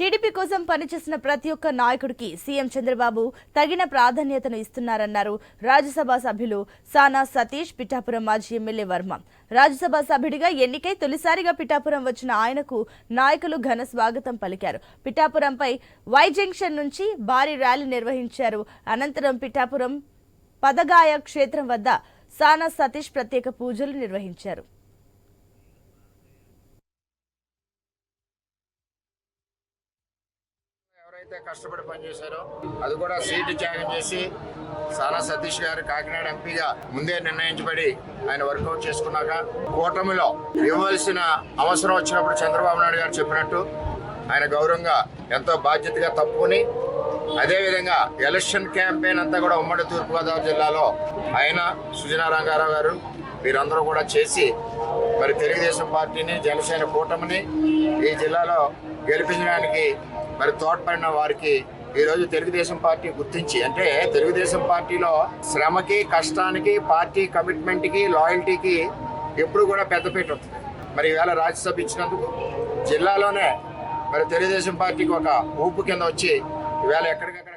TDP కోసం పనిచేసిన ప్రతి ఒక్క నాయకుడికి సీఎం చంద్రబాబు తగిన ప్రాధాన్యతను ఇస్తున్నారన్నారు రాజ్యసభ సభ్యులు సానా సతీష్ పిఠాపురం మాజీ ఎమ్మెల్యే వర్మ. రాజ్యసభ సభ్యుడిగా ఎన్నికై తొలిసారిగా పిఠాపురం వచ్చిన ఆయనకు నాయకులు ఘన స్వాగతం పలికారు. పిఠాపురంపై వై జంక్షన్ నుంచి భారీ ర్యాలీ నిర్వహించారు. అనంతరం పిఠాపురం పదగాయ క్షేత్రం వద్ద సానా సతీష్ ప్రత్యేక పూజలు నిర్వహించారు. ఎవరైతే కష్టపడి పనిచేశారో అది కూడా సీటు త్యాగం చేసి సానా సతీష్ గారు కాకినాడ ఎంపీగా ముందే నిర్ణయించబడి ఆయన వర్కౌట్ చేసుకున్నాక కూటమిలో ఇవ్వాల్సిన అవసరం వచ్చినప్పుడు చంద్రబాబు నాయుడు గారు చెప్పినట్టు ఆయన గౌరవంగా ఎంతో బాధ్యతగా తప్పుకుని అదేవిధంగా ఎలక్షన్ క్యాంపెయిన్ అంతా కూడా ఉమ్మడి తూర్పుగోదావరి జిల్లాలో ఆయన సుజనా రంగారావు గారు వీరందరూ కూడా చేసి మరి తెలుగుదేశం పార్టీని జనసేన కూటమిని ఈ జిల్లాలో గెలిపించడానికి మరి తోడ్పడిన వారికి ఈరోజు తెలుగుదేశం పార్టీ గుర్తించి అంటే తెలుగుదేశం పార్టీలో శ్రమకి కష్టానికి పార్టీ కమిట్మెంట్కి లాయల్టీకి ఎప్పుడు కూడా పెద్దపీట ఉంటుంది. మరి ఈవేళ రాజ్యసభ ఇచ్చినందుకు జిల్లాలోనే మరి తెలుగుదేశం పార్టీకి ఒక ఊపు కింద వచ్చి ఈవేళ ఎక్కడికక్కడ